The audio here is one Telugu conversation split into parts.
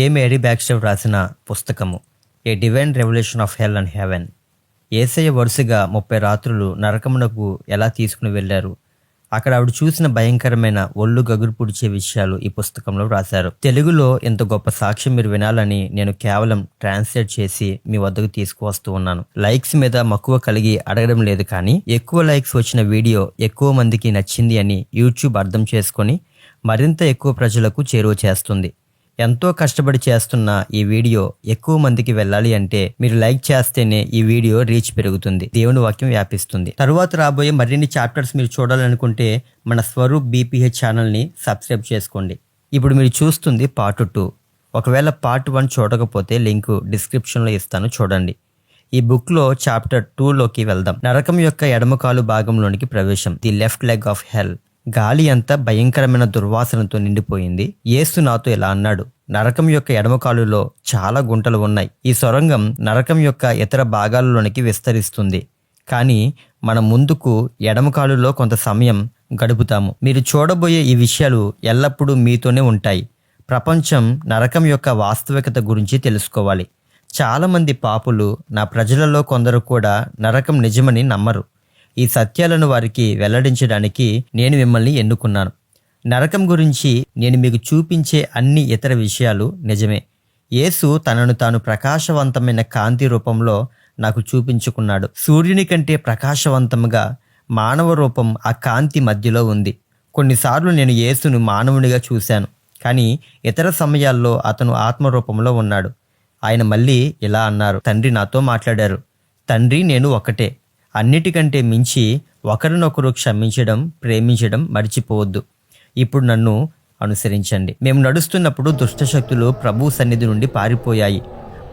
కే మేరీ బ్యాక్స్టర్ రాసిన పుస్తకము a divine revolution of hell and heaven. Yesayya వరుసగా ముప్పై రాత్రులు నరకమునకు ఎలా తీసుకుని వెళ్ళారు? అక్కడ ఆవిడ చూసిన భయంకరమైన ఒళ్ళు గగురు పుడిచే విషయాలు ఈ పుస్తకంలో రాశారు తెలుగులో ఇంత గొప్ప సాక్ష్యం మీరు వినాలని నేను కేవలం ట్రాన్స్లేట్ చేసి మీ వద్దకు తీసుకువస్తూ ఉన్నాను. లైక్స్ మీద మక్కువ కలిగి అడగడం లేదు కానీ ఎక్కువ లైక్స్ వచ్చిన వీడియో ఎక్కువ మందికి నచ్చింది అని యూట్యూబ్ అర్థం చేసుకొని మరింత ఎక్కువ ప్రజలకు చేరువ చేస్తుంది. ఎంతో కష్టపడి చేస్తున్న ఈ వీడియో ఎక్కువ మందికి వెళ్ళాలి అంటే మీరు లైక్ చేస్తేనే ఈ వీడియో రీచ్ పెరుగుతుంది. దేవుని వాక్యం వ్యాపిస్తుంది. తరువాత రాబోయే మరిన్ని చాప్టర్స్ మీరు చూడాలనుకుంటే మన స్వరూప్ బీపీహెచ్ ఛానల్ని సబ్స్క్రైబ్ చేసుకోండి. ఇప్పుడు మీరు చూస్తుంది పార్ట్ టూ. ఒకవేళ పార్ట్ వన్ చూడకపోతే లింక్ డిస్క్రిప్షన్లో ఇస్తాను చూడండి. ఈ బుక్లో చాప్టర్ టూలోకి వెళ్దాం. నరకం యొక్క ఎడమకాలు భాగంలోనికి ప్రవేశం. The left leg of hell. గాలి అంతా భయంకరమైన దుర్వాసనతో నిండిపోయింది. యేసు నాతో ఇలా అన్నాడు నరకం యొక్క ఎడమకాలులో చాలా గుంటలు ఉన్నాయి. ఈ సొరంగం నరకం యొక్క ఇతర భాగాలలోనికి విస్తరిస్తుంది. కానీ మన ముందుకు ఎడమకాలులో కొంత సమయం గడుపుతాము. మీరు చూడబోయే ఈ విషయాలు ఎల్లప్పుడూ మీతోనే ఉంటాయి. ప్రపంచం నరకం యొక్క వాస్తవికత గురించి తెలుసుకోవాలి. చాలామంది పాపులు నా ప్రజలలో కొందరు కూడా నరకం నిజమని నమ్మరు. ఈ సత్యాలను వారికి వెల్లడించడానికి నేను మిమ్మల్ని ఎన్నుకున్నాను. నరకం గురించి నేను మీకు చూపించే అన్ని ఇతర విషయాలు నిజమే. యేసు తనను తాను ప్రకాశవంతమైన కాంతి రూపంలో నాకు చూపించుకున్నాడు. సూర్యుని కంటే ప్రకాశవంతంగా మానవ రూపం ఆ కాంతి మధ్యలో ఉంది. కొన్నిసార్లు నేను యేసును మానవునిగా చూశాను కానీ ఇతర సమయాల్లో అతను ఆత్మరూపంలో ఉన్నాడు. ఆయన మళ్ళీ ఇలా అన్నారు తండ్రి నాతో మాట్లాడారు. తండ్రి నేను ఒకటే. అన్నిటికంటే మించి ఒకరినొకరు క్షమించడం ప్రేమించడం మర్చిపోవద్దు. ఇప్పుడు నన్ను అనుసరించండి. మేము నడుస్తున్నప్పుడు దుష్టశక్తులు ప్రభు సన్నిధి నుండి పారిపోయాయి.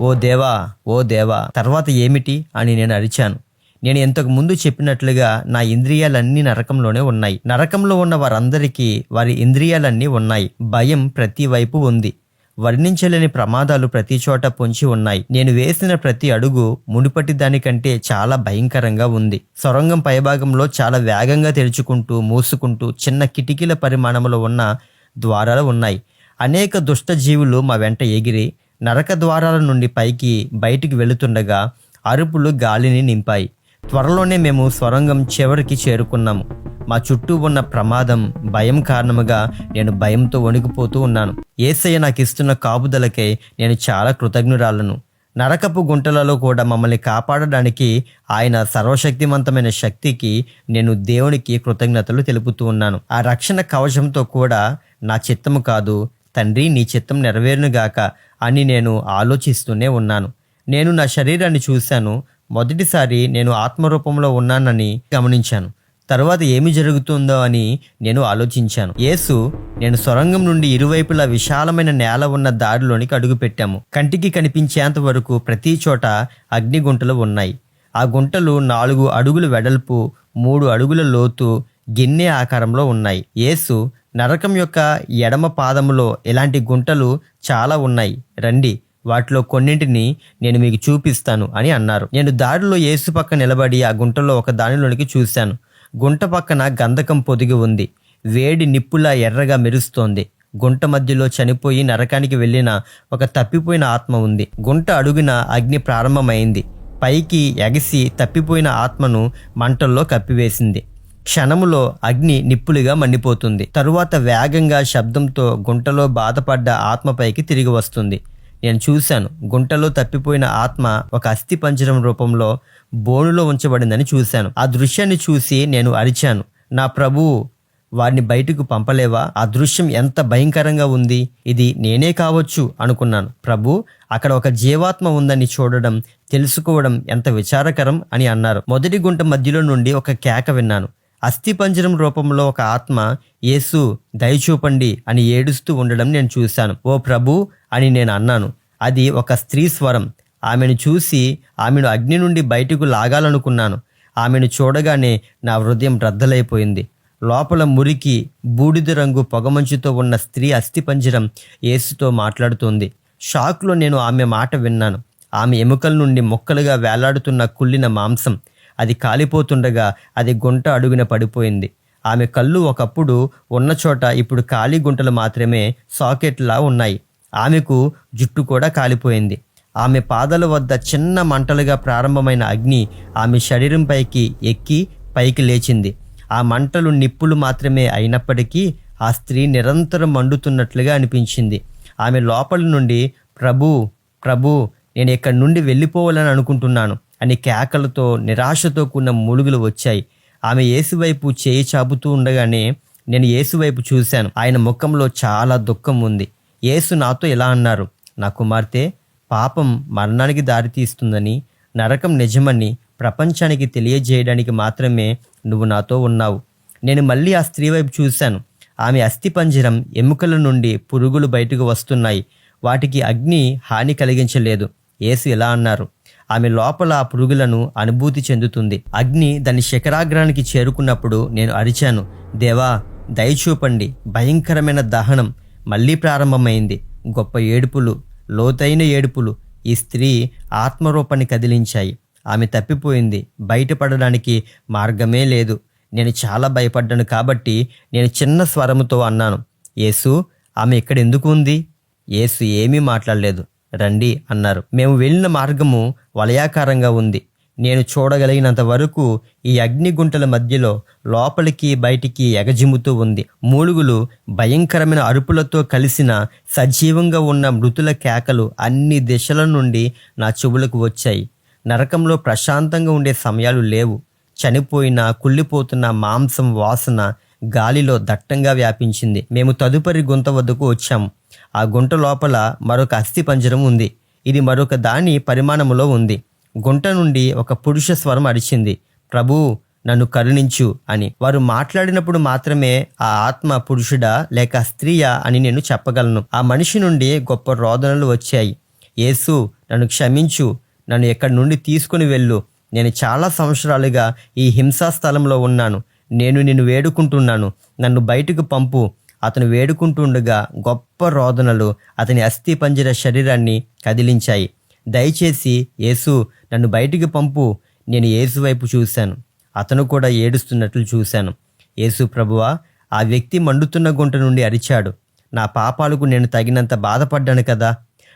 ఓ దేవా ఓ దేవా తర్వాత ఏమిటి అని నేను అరిచాను. నేను ఇంతకు ముందు చెప్పినట్లుగా నా ఇంద్రియాలన్నీ నరకంలోనే ఉన్నాయి. నరకంలో ఉన్న వారందరికీ వారి ఇంద్రియాలన్నీ ఉన్నాయి. భయం ప్రతి వైపు ఉంది. వర్ణించలేని ప్రమాదాలు ప్రతి చోట పొంచి ఉన్నాయి. నేను వేసిన ప్రతి అడుగు మునుపటి దానికంటే చాలా భయంకరంగా ఉంది. సొరంగం పైభాగంలో చాలా వేగంగా తెరుచుకుంటూ మూసుకుంటూ చిన్న కిటికీల పరిమాణంలో ఉన్న ద్వారాలు ఉన్నాయి. అనేక దుష్ట జీవులు మా వెంట ఎగిరి నరక ద్వారాల నుండి పైకి బయటికి వెళుతుండగా అరుపులు గాలిని నింపాయి. త్వరలోనే మేము సొరంగం చివరికి చేరుకున్నాము. మా చుట్టూ ఉన్న ప్రమాదం భయం కారణముగా నేను భయంతో వణికిపోతూ ఉన్నాను. ఏసయ్య నాకు ఇస్తున్న కాపుదలకై నేను చాలా కృతజ్ఞురాలను. నరకపు గుంటలలో కూడా మమ్మల్ని కాపాడడానికి ఆయన సర్వశక్తివంతమైన శక్తికి నేను దేవునికి కృతజ్ఞతలు తెలుపుతూ ఉన్నాను. ఆ రక్షణ కవచంతో కూడా నా చిత్తము కాదు తండ్రి నీ చిత్తం నెరవేరునుగాక అని నేను ఆలోచిస్తూనే ఉన్నాను. నేను నా శరీరాన్ని చూశాను మొదటిసారి నేను ఆత్మరూపంలో ఉన్నానని గమనించాను. తరువాత ఏమి జరుగుతుందో అని నేను ఆలోచించాను. యేసు నేను సొరంగం నుండి ఇరువైపులా విశాలమైన నేల ఉన్న దారిలోనికి అడుగుపెట్టాము. కంటికి కనిపించేంత వరకు ప్రతి చోట అగ్నిగుంటలు ఉన్నాయి. ఆ గుంటలు నాలుగు అడుగుల వెడల్పు మూడు అడుగుల లోతు గిన్నె ఆకారంలో ఉన్నాయి. యేసు నరకం యొక్క ఎడమ పాదములో ఇలాంటి గుంటలు చాలా ఉన్నాయి. రండి వాటిలో కొన్నింటిని నేను మీకు చూపిస్తాను అని అన్నారు. నేను దారిలో యేసు పక్క నిలబడి ఆ గుంటలో ఒక దానిలోనికి చూశాను. గుంట పక్కన గంధకం పొదిగి ఉంది. వేడి నిప్పులా ఎర్రగా మెరుస్తోంది. గుంట మధ్యలో చనిపోయి నరకానికి వెళ్ళిన ఒక తప్పిపోయిన ఆత్మ ఉంది. గుంట అడుగున అగ్ని ప్రారంభమైంది. పైకి ఎగసి తప్పిపోయిన ఆత్మను మంటల్లో కప్పివేసింది. క్షణములో అగ్ని నిప్పులుగా మండిపోతుంది. తరువాత వేగంగా శబ్దంతో గుంటలో బాధపడ్డ ఆత్మపైకి తిరిగి వస్తుంది. నేను చూశాను. గుంటలో తప్పిపోయిన ఆత్మ ఒక అస్థి పంజరం రూపంలో బోనులో ఉంచబడిందని చూశాను. ఆ దృశ్యాన్ని చూసి నేను అరిచాను. నా ప్రభువు వారిని బయటకు పంపలేవా? ఆ దృశ్యం ఎంత భయంకరంగా ఉంది. ఇది నేనే కావచ్చు అనుకున్నాను. ప్రభు అక్కడ ఒక జీవాత్మ ఉందని చూడడం తెలుసుకోవడం ఎంత విచారకరం అని అన్నారు. మొదటి గుంట మధ్యలో నుండి ఒక కేక విన్నాను. అస్థిపంజరం రూపంలో ఒక ఆత్మ యేసు దయచూపండి అని ఏడుస్తూ ఉండడం నేను చూశాను. ఓ ప్రభు అని నేను అన్నాను. అది ఒక స్త్రీ స్వరం. ఆమెను చూసి ఆమెను అగ్ని నుండి బయటకు లాగాలనుకున్నాను. ఆమెను చూడగానే నా హృదయం రద్దలైపోయింది. లోపల మురికి బూడిద రంగు పొగమంచుతో ఉన్న స్త్రీ అస్థిపంజరం యేసుతో మాట్లాడుతోంది. షాక్లో నేను ఆమె మాట విన్నాను. ఆమె ఎముకల నుండి మొక్కలుగా వేలాడుతున్న కుళ్ళిన మాంసం. అది కాలిపోతుండగా అది గుంట అడుగున పడిపోయింది. ఆమె కళ్ళు ఒకప్పుడు ఉన్న చోట ఇప్పుడు ఖాళీ గుంటలు మాత్రమే సాకెట్లా ఉన్నాయి. ఆమెకు జుట్టు కూడా కాలిపోయింది. ఆమె పాదాల వద్ద చిన్న మంటలుగా ప్రారంభమైన అగ్ని ఆమె శరీరంపైకి ఎక్కి పైకి లేచింది. ఆ మంటలు నిప్పులు మాత్రమే అయినప్పటికీ ఆ స్త్రీ నిరంతరం మండుతున్నట్లుగా అనిపించింది. ఆమె లోపల నుండి ప్రభు ప్రభు నేను ఇక్కడి నుండి వెళ్ళిపోవాలని అనుకుంటున్నాను. అని కేకలతో నిరాశతో కూడిన మూలుగులు వచ్చాయి. ఆమె యేసువైపు చేయి చాపుతూ ఉండగానే నేను యేసువైపు చూశాను. ఆయన ముఖంలో చాలా దుఃఖం ఉంది. యేసు నాతో ఇలా అన్నారు నా కుమార్తె పాపం మరణానికి దారితీస్తుందని నరకం నిజమని ప్రపంచానికి తెలియజేయడానికి మాత్రమే నువ్వు నాతో ఉన్నావు. నేను మళ్ళీ ఆ స్త్రీ వైపు చూశాను. ఆమె అస్థిపంజరం ఎముకల నుండి పురుగులు బయటకు వస్తున్నాయి. వాటికి అగ్ని హాని కలిగించలేదు. ఏసు ఇలా అన్నారు. ఆమె లోపల ఆ పురుగులను అనుభూతి చెందుతుంది. అగ్ని దాని శిఖరాగ్రానికి చేరుకున్నప్పుడు నేను అరిచాను. దేవా దయచూపండి. భయంకరమైన దహనం మళ్ళీ ప్రారంభమైంది. గొప్ప ఏడుపులు లోతైన ఏడుపులు. ఈ స్త్రీ ఆత్మరూపాన్ని కదిలించాయి. ఆమె తప్పిపోయింది. బయటపడడానికి మార్గమే లేదు. నేను చాలా భయపడ్డాను కాబట్టి నేను చిన్న స్వరముతో అన్నాను. యేసు ఆమె ఇక్కడ ఎందుకు ఉంది? యేసు ఏమీ మాట్లాడలేదు. రండి అన్నారు. మేము వెళ్ళిన మార్గము వలయాకారంగా ఉంది. నేను చూడగలిగినంత వరకు ఈ అగ్నిగుంటల మధ్యలో లోపలికి బయటికి ఎగజిమ్ముతూ ఉంది. మూలుగులు భయంకరమైన అరుపులతో కలిసిన సజీవంగా ఉన్న మృతుల కేకలు అన్ని దిశల నుండి నా చెవులకు వచ్చాయి. నరకంలో ప్రశాంతంగా ఉండే సమయాలు లేవు. చనిపోయిన కుళ్ళిపోతున్న మాంసం వాసన గాలిలో దట్టంగా వ్యాపించింది. మేము తదుపరి గుంత వద్దకు వచ్చాము. ఆ గుంట లోపల మరొక అస్థి పంజరం ఉంది. ఇది మరొక దాని పరిమాణములో ఉంది. గుంట నుండి ఒక పురుష స్వరం అరిచింది. ప్రభు నన్ను కరుణించు అని. వారు మాట్లాడినప్పుడు మాత్రమే ఆ ఆత్మ పురుషుడా లేక స్త్రీయా అని నేను చెప్పగలను. ఆ మనిషి నుండి గొప్ప రోదనలు వచ్చాయి. యేసు నన్ను క్షమించు. నన్ను ఎక్కడి నుండి తీసుకుని వెళ్ళు. నేను చాలా సంవత్సరాలుగా ఈ హింసా స్థలంలో ఉన్నాను. నేను నిన్ను వేడుకుంటున్నాను. నన్ను బయటకు పంపు. అతను వేడుకుంటుండగా గొప్ప రోదనలు అతని అస్థి పంజర శరీరాన్ని కదిలించాయి. దయచేసి యేసు నన్ను బయటికి పంపు. నేను యేసు వైపు చూశాను. అతను కూడా ఏడుస్తున్నట్లు చూశాను. యేసు ప్రభువా ఆ వ్యక్తి మండుతున్న గుంట నుండి అరిచాడు. నా పాపాలకు నేను తగినంత బాధపడ్డాను కదా.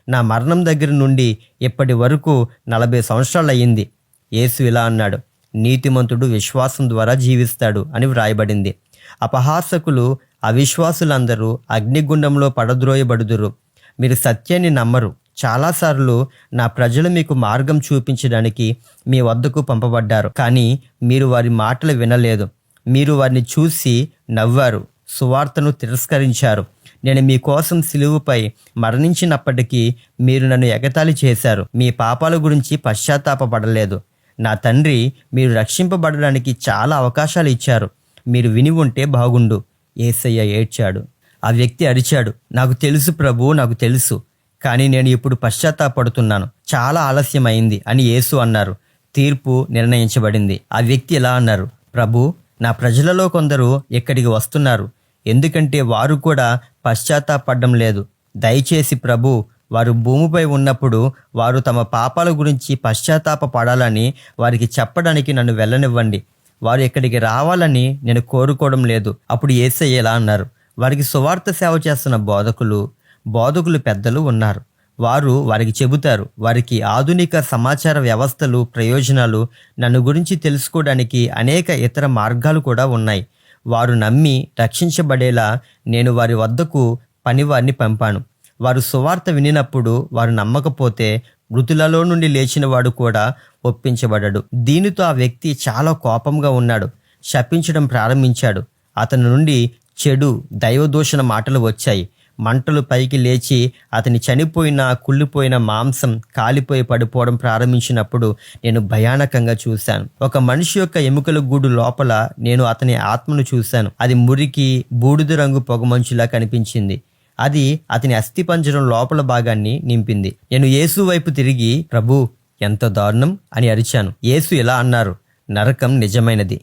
నా మరణం దగ్గర నుండి ఇప్పటి వరకు నలభై సంవత్సరాలు అయ్యింది యేసు ఇలా అన్నాడు. నీతిమంతుడు విశ్వాసం ద్వారా జీవిస్తాడు అని వ్రాయబడింది. అపహాసకులు అవిశ్వాసులందరూ అగ్నిగుండంలో పడద్రోయబడుదురు. మీరు సత్యాన్ని నమ్మరు. చాలాసార్లు నా ప్రజలు మీకు మార్గం చూపించడానికి మీ వద్దకు పంపబడ్డారు. కానీ మీరు వారి మాటలు వినలేదు. మీరు వారిని చూసి నవ్వారు. సువార్తను తిరస్కరించారు. నేను మీకోసం సిలువుపై మరణించినప్పటికీ మీరు నన్ను ఎగతాళి చేశారు. మీ పాపాల గురించి పశ్చాత్తాపడలేదు నా తండ్రి మీరు రక్షింపబడడానికి చాలా అవకాశాలు ఇచ్చారు. మీరు విని ఉంటే బాగుండు. ఏసయ్య ఏడ్చాడు. ఆ వ్యక్తి అరిచాడు. నాకు తెలుసు ప్రభు నాకు తెలుసు. కానీ నేను ఇప్పుడు పశ్చాత్తాపడుతున్నాను. చాలా ఆలస్యం అయింది అని యేసు అన్నారు. తీర్పు నిర్ణయించబడింది. ఆ వ్యక్తి ఎలా అన్నారు. ప్రభు నా ప్రజలలో కొందరు ఇక్కడికి వస్తున్నారు? ఎందుకంటే వారు కూడా పశ్చాత్తాపడడం లేదు. దయచేసి ప్రభు వారు భూమిపై ఉన్నప్పుడు వారు తమ పాపాల గురించి పశ్చాత్తాప పడాలని వారికి చెప్పడానికి నన్ను వెళ్ళనివ్వండి. వారు ఇక్కడికి రావాలని నేను కోరుకోవడం లేదు. అప్పుడు ఏసయ్య ఎలా అన్నారు. వారికి సువార్త సేవ చేస్తున్న బోధకులు బోధకులు పెద్దలు ఉన్నారు. వారు వారికి చెబుతారు వారికి ఆధునిక సమాచార వ్యవస్థలు ప్రయోజనాలు నన్ను గురించి తెలుసుకోవడానికి అనేక ఇతర మార్గాలు కూడా ఉన్నాయి. వారు నమ్మి రక్షించబడేలా నేను వారి వద్దకు పనివారిని పంపాను. వారు సువార్త వినినప్పుడు వారు నమ్మకపోతే మృతులలో నుండి లేచినవాడు కూడా ఒప్పించబడడు. దీనితో ఆ వ్యక్తి చాలా కోపంగా ఉన్నాడు. శపించడం ప్రారంభించాడు. అతని నుండి చెడు దైవదూషణ మాటలు వచ్చాయి. మంటలు పైకి లేచి అతని చనిపోయిన కుళ్ళిపోయిన మాంసం కాలిపోయి పడిపోవడం ప్రారంభించినప్పుడు నేను భయానకంగా చూశాను. ఒక మనిషి యొక్క ఎముకల గూడు లోపల నేను అతని ఆత్మను చూశాను. అది మురికి బూడిద రంగు పొగమంచులా కనిపించింది. అది అతని అస్థిపంజరం లోపల భాగాన్ని నింపింది. నేను యేసు వైపు తిరిగి ప్రభు ఎంత దారుణం అని అరిచాను. యేసు ఇలా అన్నారు నరకం నిజమైనది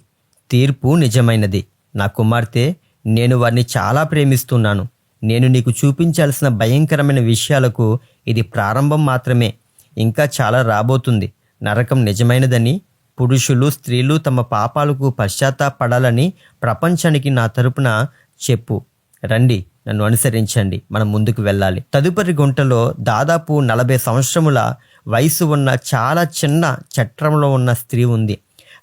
తీర్పు నిజమైనది. నా కుమార్తె నేను వారిని చాలా ప్రేమిస్తున్నాను. నేను నీకు చూపించాల్సిన భయంకరమైన విషయాలకు ఇది ప్రారంభం మాత్రమే. ఇంకా చాలా రాబోతుంది. నరకం నిజమైనదని పురుషులు స్త్రీలు తమ పాపాలకు పశ్చాత్తాపడాలని ప్రపంచానికి నా తరపున చెప్పు. రండి. నన్ను అనుసరించండి. మనం ముందుకు వెళ్ళాలి. తదుపరి గుంటలో దాదాపు నలభై సంవత్సరముల వయసు ఉన్న చాలా చిన్న చట్రంలో ఉన్న స్త్రీ ఉంది.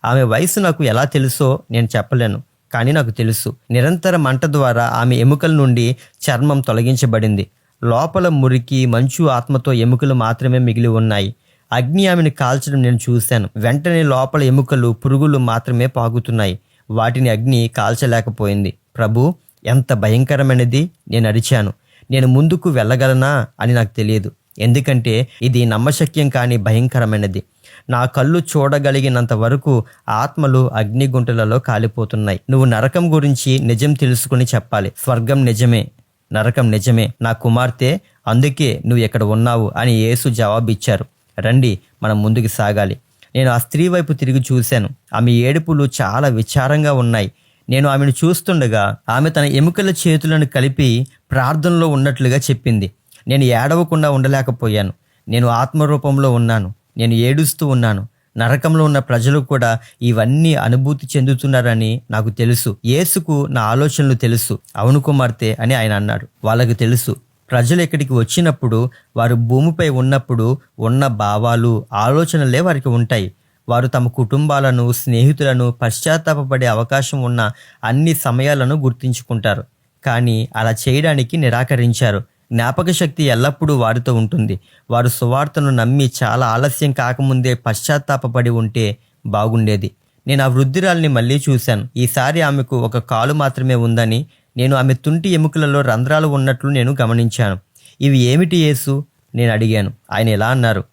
ఆమె వయసు నాకు ఎలా తెలుసో నేను చెప్పలేను కానీ నాకు తెలుసు. నిరంతర మంట ద్వారా ఆమె ఎముకల నుండి చర్మం తొలగించబడింది. లోపల మురికి మంచు ఆత్మతో ఎముకలు మాత్రమే మిగిలి ఉన్నాయి. అగ్ని ఆమెను కాల్చడం నేను చూశాను. వెంటనే లోపల ఎముకలు పురుగులు మాత్రమే పాకుతున్నాయి. వాటిని అగ్ని కాల్చలేకపోయింది. ప్రభు ఎంత భయంకరమైనది నేను అరిచాను. నేను ముందుకు వెళ్ళగలనా అని నాకు తెలియదు. ఎందుకంటే ఇది నమ్మశక్యం కాని భయంకరమైనది. నా కళ్ళు చూడగలిగినంత వరకు ఆత్మలు అగ్నిగుంటలలో కాలిపోతున్నాయి. నువ్వు నరకం గురించి నిజం తెలుసుకుని చెప్పాలి. స్వర్గం నిజమే. నరకం నిజమే. నా కుమార్తె అందుకే నువ్వు ఇక్కడ ఉన్నావు అని యేసు జవాబిచ్చారు. రండి మనం ముందుకు సాగాలి. నేను ఆ స్త్రీ వైపు తిరిగి చూశాను. ఆమె ఏడుపులు చాలా విచారంగా ఉన్నాయి. నేను ఆమెను చూస్తుండగా ఆమె తన ఎముకల చేతులను కలిపి ప్రార్థనలో ఉన్నట్లుగా చెప్పింది. నేను ఏడవకుండా ఉండలేకపోయాను. నేను ఆత్మరూపంలో ఉన్నాను. నేను ఏడుస్తూ ఉన్నాను. నరకంలో ఉన్న ప్రజలు కూడా ఇవన్నీ అనుభూతి చెందుతున్నారని నాకు తెలుసు. యేసుకు నా ఆలోచనలు తెలుసు. అవును కుమార్తె అని ఆయన అన్నాడు. వాళ్ళకు తెలుసు. ప్రజలు ఇక్కడికి వచ్చినప్పుడు వారు భూమిపై ఉన్నప్పుడు ఉన్న భావాలు ఆలోచనలే వారికి ఉంటాయి. వారు తమ కుటుంబాలను స్నేహితులను పశ్చాత్తాపపడే అవకాశం ఉన్న అన్ని సమయాలను గుర్తించుకుంటారు. కానీ అలా చేయడానికి నిరాకరించారు. జ్ఞాపక శక్తి ఎల్లప్పుడూ వారితో ఉంటుంది. వారు సువార్తను నమ్మి చాలా ఆలస్యం కాకముందే పశ్చాత్తాపపడి ఉంటే బాగుండేది. నేను ఆ వృద్ధురాల్ని మళ్ళీ చూశాను. ఈసారి ఆమెకు ఒక కాలు మాత్రమే ఉందని నేను ఆమె తుంటి ఎముకలలో రంధ్రాలు ఉన్నట్లు నేను గమనించాను. ఇవి ఏమిటి యేసు? నేను అడిగాను. ఆయన ఎలా అన్నారు?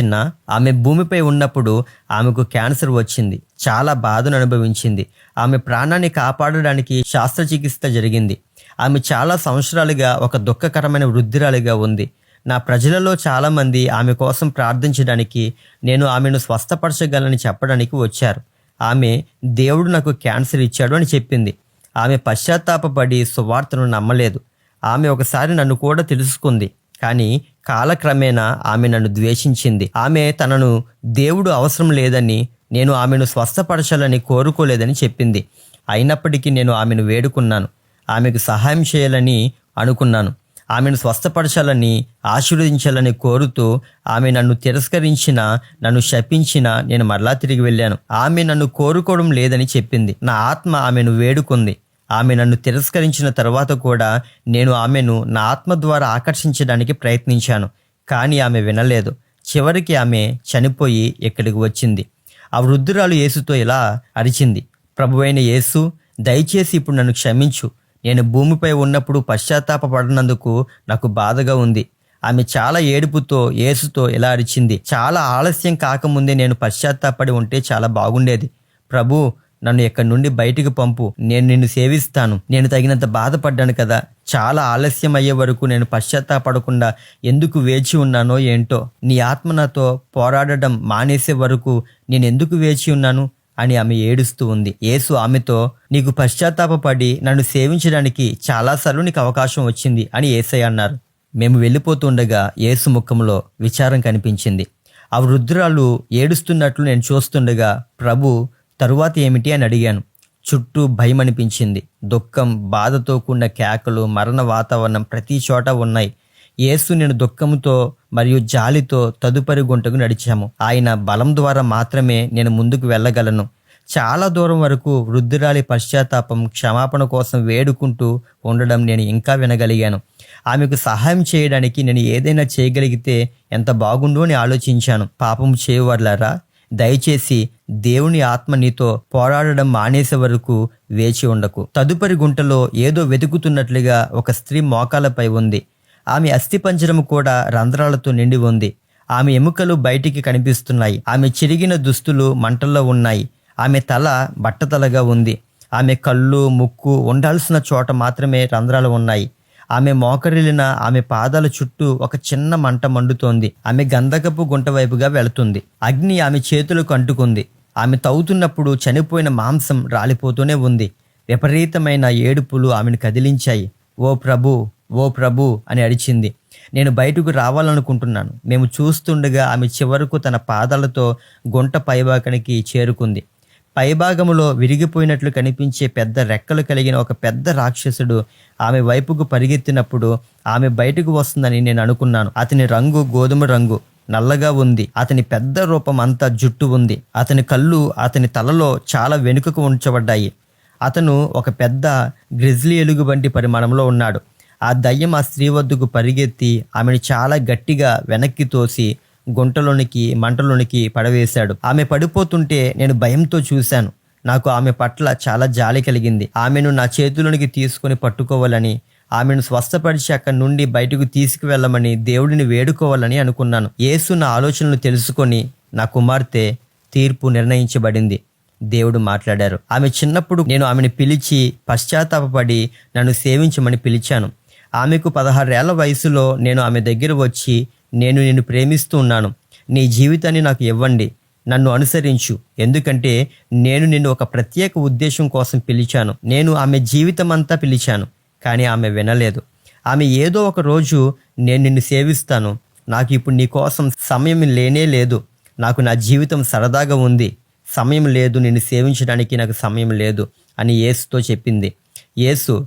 చిన్న ఆమె భూమిపై ఉన్నప్పుడు ఆమెకు క్యాన్సర్ వచ్చింది. చాలా బాధను అనుభవించింది. ఆమె ప్రాణాన్ని కాపాడడానికి శస్త్రచికిత్స జరిగింది. ఆమె చాలా సంవత్సరాలుగా ఒక దుఃఖకరమైన వృద్ధురాలిగా ఉంది. నా ప్రజలలో చాలామంది ఆమె కోసం ప్రార్థించడానికి నేను ఆమెను స్వస్థపరచగలని చెప్పడానికి వచ్చారు. ఆమె దేవుడు నాకు క్యాన్సర్ ఇచ్చాడు అని చెప్పింది. ఆమె పశ్చాత్తాపపడి సువార్తను నమ్మలేదు. ఆమె ఒకసారి నన్ను కూడా తెలుసుకుంది. కానీ కాలక్రమేణా ఆమె నన్ను ద్వేషించింది. ఆమె తనను దేవుడు అవసరం లేదని నేను ఆమెను స్వస్థపరచాలని కోరుకోలేదని చెప్పింది. అయినప్పటికీ నేను ఆమెను వేడుకున్నాను. ఆమెకు సహాయం చేయాలని అనుకున్నాను. ఆమెను స్వస్థపరచాలని ఆశీర్వదించాలని కోరుతూ ఆమె నన్ను తిరస్కరించిన నన్ను శపించిన నేను మరలా తిరిగి వెళ్ళాను. ఆమె నన్ను కోరుకోవడం లేదని చెప్పింది. నా ఆత్మ ఆమెను వేడుకుంది. ఆమె నన్ను తిరస్కరించిన తర్వాత కూడా నేను ఆమెను నా ఆత్మ ద్వారా ఆకర్షించడానికి ప్రయత్నించాను కానీ ఆమె వినలేదు. చివరికి ఆమె చనిపోయి ఇక్కడికి వచ్చింది? ఆ వృద్ధురాలు యేసుతో ఇలా అరిచింది ప్రభువైన యేసు దయచేసి ఇప్పుడు నన్ను క్షమించు. నేను భూమిపై ఉన్నప్పుడు పశ్చాత్తాపపడినందుకు నాకు బాధగా ఉంది. ఆమె చాలా ఏడుపుతో యేసుతో ఇలా అరిచింది చాలా ఆలస్యం కాకముందే నేను పశ్చాత్తాపడి ఉంటే చాలా బాగుండేది. ప్రభు నన్ను ఎక్కడి నుండి బయటికి పంపు. నేను నిన్ను సేవిస్తాను. నేను తగినంత బాధపడ్డాను కదా. చాలా ఆలస్యం అయ్యే వరకు నేను పశ్చాత్తాపడకుండా ఎందుకు వేచి ఉన్నానో ఏంటో. నీ ఆత్మ నాతో పోరాడడం మానేసే వరకు నేను ఎందుకు వేచి ఉన్నాను? అని ఆమె ఏడుస్తూ ఉంది. యేసు ఆమెతో నీకు పశ్చాత్తాపడి నన్ను సేవించడానికి చాలాసార్లు నీకు అవకాశం వచ్చింది అని ఏసై అన్నారు. మేము వెళ్ళిపోతుండగా యేసు ముఖంలో విచారం కనిపించింది. ఆ వృద్ధురాలు ఏడుస్తున్నట్లు నేను చూస్తుండగా ప్రభు తరువాత ఏమిటి అని అడిగాను. చుట్టూ భయం అనిపించింది దుఃఖం బాధతో కూడిన కేకలు మరణ వాతావరణం ప్రతి చోట ఉన్నాయి. యేసు నేను దుఃఖంతో మరియు జాలితో తదుపరి గుంటకు నడిచాము. ఆయన బలం ద్వారా మాత్రమే నేను ముందుకు వెళ్ళగలను. చాలా దూరం వరకు వృద్ధురాలి పశ్చాత్తాపం క్షమాపణ కోసం వేడుకుంటూ ఉండడం నేను ఇంకా వినగలిగాను. ఆమెకు సహాయం చేయడానికి నేను ఏదైనా చేయగలిగితే ఎంత బాగుండు అని ఆలోచించాను. పాపం చేయవర్లారా దయచేసి దేవుని ఆత్మ నీతో పోరాడడం మానేసే వరకు వేచి ఉండకు. తదుపరి గుంటలో ఏదో వెతుకుతున్నట్లుగా ఒక స్త్రీ మోకాలపై ఉంది. ఆమె అస్థిపంజరము కూడా రంధ్రాలతో నిండి ఉంది. ఆమె ఎముకలు బయటికి కనిపిస్తున్నాయి. ఆమె చిరిగిన దుస్తులు మంటల్లో ఉన్నాయి. ఆమె తల బట్టతలగా ఉంది. ఆమె కళ్ళు ముక్కు ఉండాల్సిన చోట మాత్రమే రంధ్రాలు ఉన్నాయి. ఆమె మోకరిల్లిన ఆమె పాదాల చుట్టూ ఒక చిన్న మంట మండుతోంది. ఆమె గంధకపు గుంట వైపుగా వెళుతుంది. అగ్ని ఆమె చేతులకు అంటుకుంది. ఆమె తవ్వుతున్నప్పుడు చనిపోయిన మాంసం రాలిపోతూనే ఉంది. విపరీతమైన ఏడుపులు ఆమెను కదిలించాయి. ఓ ప్రభు ఓ ప్రభు అని అడిచింది నేను బయటకు రావాలనుకుంటున్నాను. మేము చూస్తుండగా ఆమె చివరకు తన పాదాలతో గుంట పైవాకనికి చేరుకుంది. పైభాగములో విరిగిపోయినట్లు కనిపించే పెద్ద రెక్కలు కలిగిన ఒక పెద్ద రాక్షసుడు ఆమె వైపుకు పరిగెత్తినప్పుడు ఆమె బయటకు వస్తుందని నేను అనుకున్నాను. అతని రంగు గోధుమ రంగు నల్లగా ఉంది. అతని పెద్ద రూపం అంతా జుట్టు ఉంది. అతని కళ్ళు అతని తలలో చాలా వెనుకకు ఉంచబడ్డాయి. అతను ఒక పెద్ద గ్రిజ్లీ ఎలుగు వంటి పరిమాణంలో ఉన్నాడు. ఆ దయ్యం ఆ స్త్రీ వద్దకు పరిగెత్తి ఆమెను చాలా గట్టిగా వెనక్కి తోసి గుంటలోనికి మంటలోనికి పడవేశాడు. ఆమె పడిపోతుంటే నేను భయంతో చూశాను. నాకు ఆమె పట్ల చాలా జాలి కలిగింది. ఆమెను నా చేతులోనికి తీసుకొని పట్టుకోవాలని ఆమెను స్వస్థపరిచి అక్కడి నుండి బయటకు తీసుకువెళ్ళమని దేవుడిని వేడుకోవాలని అనుకున్నాను. యేసు నా ఆలోచనలు తెలుసుకొని నా కుమార్తె తీర్పు నిర్ణయించబడింది. దేవుడు మాట్లాడారు. ఆమె చిన్నప్పుడు నేను ఆమెను పిలిచి పశ్చాత్తాపడి నన్ను సేవించమని పిలిచాను. ఆమెకు పదహారేళ్ళ వయసులో నేను ఆమె దగ్గర వచ్చి నేను నిన్ను ప్రేమిస్తూ ఉన్నాను. నీ జీవితాన్ని నాకు ఇవ్వండి. నన్ను అనుసరించు. ఎందుకంటే నేను నిన్ను ఒక ప్రత్యేక ఉద్దేశం కోసం పిలిచాను. నేను ఆమె జీవితం అంతా పిలిచాను కానీ ఆమె వినలేదు. ఆమె ఏదో ఒక రోజు నేను నిన్ను సేవిస్తాను. నాకు ఇప్పుడు నీ కోసం సమయం లేనే లేదు. నాకు నా జీవితం సరదాగా ఉంది. సమయం లేదు నిన్ను సేవించడానికి నాకు సమయం లేదు అని యేసుతో చెప్పింది. యేసు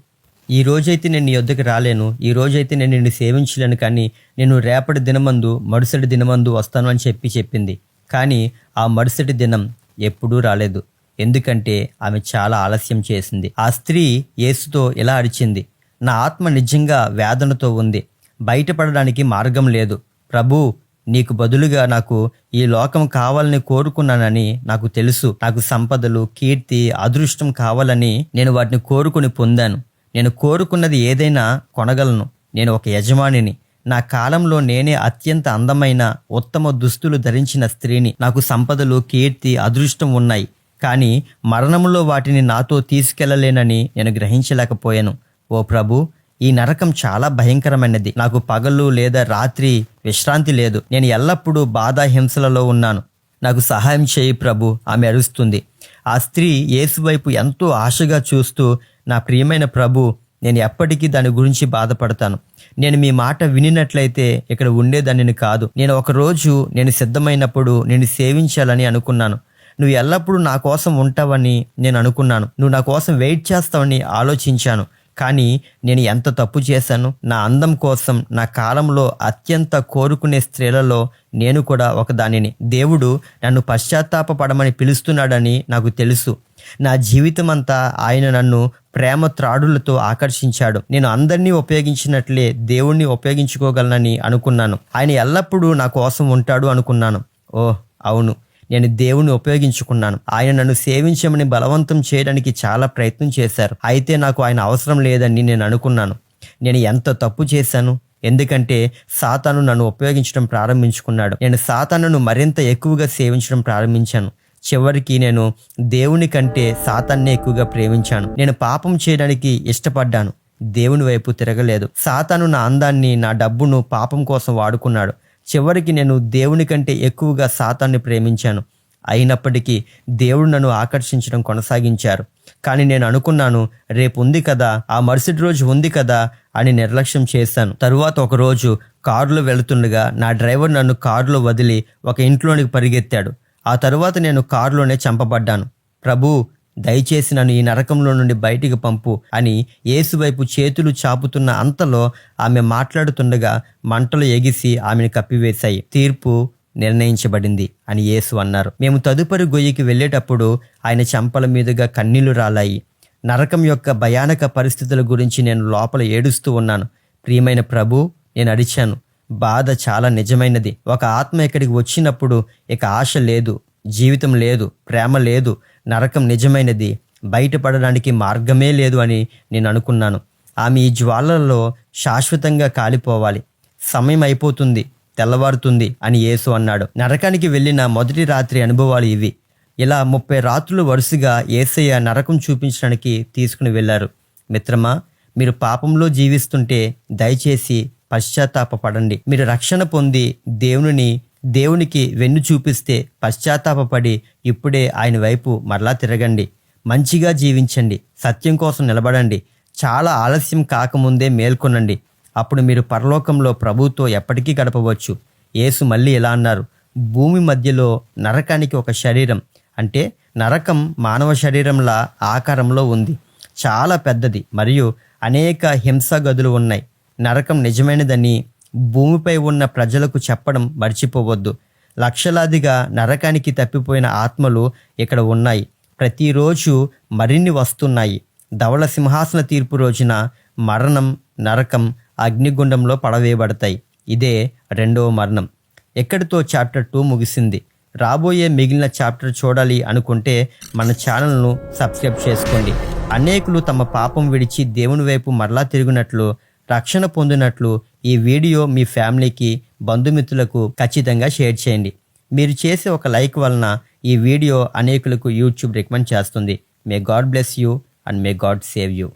ఈ రోజైతే నేను నీ యొద్దకు రాలేను. ఈ రోజైతే నేను నిన్ను సేవించలేను కానీ నేను రేపటి దినమందు మరుసటి దినమందు వస్తాను అని చెప్పి చెప్పింది. కానీ ఆ మరుసటి దినం ఎప్పుడూ రాలేదు. ఎందుకంటే ఆమె చాలా ఆలస్యం చేసింది. ఆ స్త్రీ యేసుతో ఇలా అరిచింది. నా ఆత్మ నిజంగా వేదనతో ఉంది. బయటపడడానికి మార్గం లేదు. ప్రభు నీకు బదులుగా నాకు ఈ లోకం కావాలని కోరుకున్నానని నాకు తెలుసు. నాకు సంపదలు కీర్తి అదృష్టం కావాలని నేను వాటిని కోరుకుని పొందాను. నేను కోరుకున్నది ఏదైనా కొనగలను. నేను ఒక యజమానిని. నా కాలంలో నేనే అత్యంత అందమైన ఉత్తమ దుస్తులు ధరించిన స్త్రీని. నాకు సంపదలు కీర్తి అదృష్టం ఉన్నాయి. కానీ మరణంలో వాటిని నాతో తీసుకెళ్ళలేనని నేను గ్రహించలేకపోయాను. ఓ ప్రభు ఈ నరకం చాలా భయంకరమైనది. నాకు పగలు లేదా రాత్రి విశ్రాంతి లేదు. నేను ఎల్లప్పుడూ బాధ హింసలలో ఉన్నాను. నాకు సహాయం చేయి ప్రభు ఆమె అరుస్తుంది. ఆ స్త్రీ ఏసువైపు ఎంతో ఆశగా చూస్తూ నా ప్రియమైన ప్రభు నేను ఎప్పటికీ దాని గురించి బాధపడతాను. నేను మీ మాట వినినట్లయితే ఇక్కడ ఉండేదాన్ని కాదు. నేను ఒకరోజు నేను సిద్ధమైనప్పుడు నేను సేవించాలని అనుకున్నాను. నువ్వు ఎల్లప్పుడూ నా కోసం ఉంటావని నేను అనుకున్నాను. నువ్వు నా కోసం వెయిట్ చేస్తావని ఆలోచించాను. కానీ నేను ఎంత తప్పు చేశాను? నా అందం కోసం నా కాలంలో అత్యంత కోరుకునే స్త్రీలలో నేను కూడా ఒకదానిని. దేవుడు నన్ను పశ్చాత్తాపడమని పిలుస్తున్నాడని నాకు తెలుసు. నా జీవితం అంతా ఆయన నన్ను ప్రేమ త్రాడులతో ఆకర్షించాడు. నేను అందరినీ ఉపయోగించినట్లే దేవుణ్ణి ఉపయోగించుకోగలనని అనుకున్నాను. ఆయన ఎల్లప్పుడూ నా కోసం ఉంటాడు అనుకున్నాను. ఓ అవును. నేను దేవుని ఉపయోగించుకున్నాను. ఆయన నన్ను సేవించమని బలవంతం చేయడానికి చాలా ప్రయత్నం చేశారు. అయితే నాకు ఆయన అవసరం లేదని నేను అనుకున్నాను. నేను ఎంత తప్పు చేశాను? ఎందుకంటే సాతాను నన్ను ఉపయోగించడం ప్రారంభించుకున్నాడు. నేను సాతానును మరింత ఎక్కువగా సేవించడం ప్రారంభించాను. చివరికి నేను దేవుని కంటే సాతాన్నే ఎక్కువగా ప్రేమించాను. నేను పాపం చేయడానికి ఇష్టపడ్డాను. దేవుని వైపు తిరగలేదు. సాతాను నా అందాన్ని నా డబ్బును పాపం కోసం వాడుకున్నాడు. చివరికి నేను దేవుని కంటే ఎక్కువగా సాతాన్ని ప్రేమించాను. అయినప్పటికీ దేవుడు నన్ను ఆకర్షించడం కొనసాగించారు. కానీ నేను అనుకున్నాను రేపు ఉంది కదా ఆ మరుసటి రోజు ఉంది కదా అని నిర్లక్ష్యం చేశాను. తరువాత ఒకరోజు కారులో వెళుతుండగా నా డ్రైవర్ నన్ను కారులో వదిలి ఒక ఇంట్లోనికి పరిగెత్తాడు. ఆ తరువాత నేను కారులోనే చంపబడ్డాను. ప్రభు దయచేసి నన్ను ఈ నరకంలో నుండి బయటికి పంపు అని ఏసువైపు చేతులు చాపుతున్న అంతలో ఆమె మాట్లాడుతుండగా మంటలు ఎగిసి ఆమెను కప్పివేశాయి. తీర్పు నిర్ణయించబడింది అని యేసు అన్నారు. మేము తదుపరి గొయ్యికి వెళ్ళేటప్పుడు ఆయన చంపల మీదుగా కన్నీళ్ళు రాలాయి. నరకం యొక్క భయానక పరిస్థితుల గురించి నేను లోపల ఏడుస్తూ ఉన్నాను. ప్రియమైన ప్రభు నేను అడిచాను బాధ చాలా నిజమైనది. ఒక ఆత్మ ఇక్కడికి వచ్చినప్పుడు ఇక ఆశ లేదు జీవితం లేదు ప్రేమ లేదు నరకం నిజమైనది. బయటపడడానికి మార్గమే లేదు అని నేను అనుకున్నాను. ఆమె ఈ జ్వాలలో శాశ్వతంగా కాలిపోవాలి. సమయం అయిపోతుంది తెల్లవారుతుంది అని యేసు అన్నాడు. నరకానికి వెళ్ళిన మొదటి రాత్రి అనుభవాలు ఇవి. ఇలా ముప్పై రాత్రులు వరుసగా ఏసయ్య నరకం చూపించడానికి తీసుకుని వెళ్ళారు. మిత్రమా మీరు పాపంలో జీవిస్తుంటే దయచేసి పశ్చాత్తాపడండి మీరు రక్షణ పొంది దేవునిని దేవునికి వెన్ను చూపిస్తే పశ్చాత్తాపపడి ఇప్పుడే ఆయన వైపు మరలా తిరగండి. మంచిగా జీవించండి. సత్యం కోసం నిలబడండి. చాలా ఆలస్యం కాకముందే మేల్కొనండి. అప్పుడు మీరు పరలోకంలో ప్రభుతో ఎప్పటికీ గడపవచ్చు. యేసు మళ్ళీ ఇలా అన్నారు భూమి మధ్యలో నరకానికి ఒక శరీరం అంటే నరకం మానవ శరీరంలా ఆకారంలో ఉంది. చాలా పెద్దది మరియు అనేక హింస గదులు ఉన్నాయి. నరకం నిజమైనదని భూమిపై ఉన్న ప్రజలకు చెప్పడం మర్చిపోవద్దు. లక్షలాదిగా నరకానికి తప్పిపోయిన ఆత్మలు ఇక్కడ ఉన్నాయి. ప్రతిరోజు మరిన్ని వస్తున్నాయి. ధవళ సింహాసన తీర్పు రోజున మరణం నరకం అగ్నిగుండంలో పడవేయబడతాయి. ఇదే రెండవ మరణం. ఎక్కడితో చాప్టర్ టూ ముగిసింది? రాబోయే మిగిలిన చాప్టర్ చూడాలి అనుకుంటే మన ఛానల్ను సబ్స్క్రైబ్ చేసుకోండి. అనేకులు తమ పాపం విడిచి దేవుని వైపు మరలా తిరిగినట్లు రక్షణ పొందినట్లు ఈ వీడియో మీ ఫ్యామిలీకి బంధుమిత్రులకు ఖచ్చితంగా షేర్ చేయండి. మీరు చేసే ఒక లైక్ వలన ఈ వీడియో అనేకులకు యూట్యూబ్ రికమెండ్ చేస్తుంది. May God bless you and may God save you